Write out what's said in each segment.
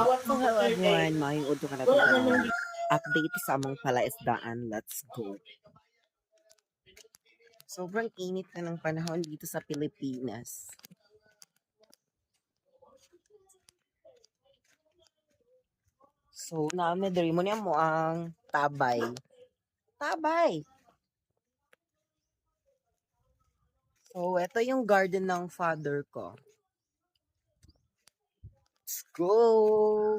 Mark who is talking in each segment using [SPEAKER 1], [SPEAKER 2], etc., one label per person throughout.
[SPEAKER 1] So hello everyone, mayong udto ka ang update sa among palaisdaan. Let's go. Sobrang init na ng panahon dito sa Pilipinas. So, naamedri mo niya mo ang tabay. Tabay! So, ito yung garden ng father ko. Let's go!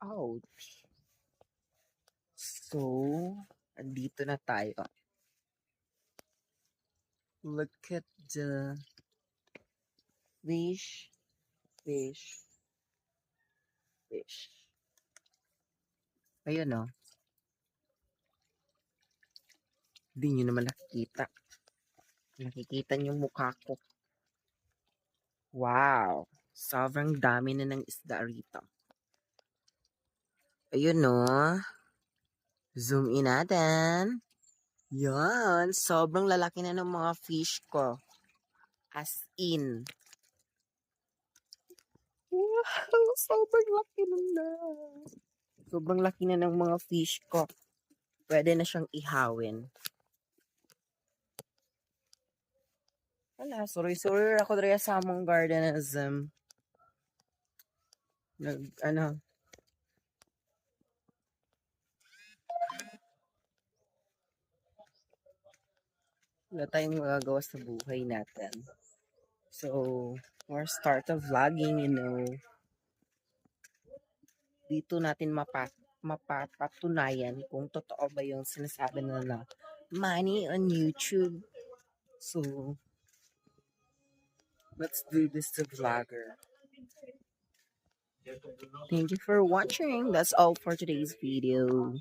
[SPEAKER 1] Ouch! So, andito na tayo. Look at the fish, fish, fish. Ayun o. Hindi nyo naman nakikita. Nakikita yung mukha ko. Wow! Sobrang dami na ng isda rito. Ayun no. Zoom in natin. Yan. Sobrang lalaki na ng mga fish ko. As in. Wow! Sobrang laki na na. Sobrang laki na ng mga fish ko. Pwede na siyang ihawin. Wala, sorry-sorry ako dre sa among gardenism. Nag, ano, wala tayong magagawa sa buhay natin. So, more start of vlogging, you know. Dito natin mapa, mapapatunayan kung totoo ba yung sinasabi na na money on YouTube. So, let's do this to vlogger. Thank you for watching. That's all for today's video.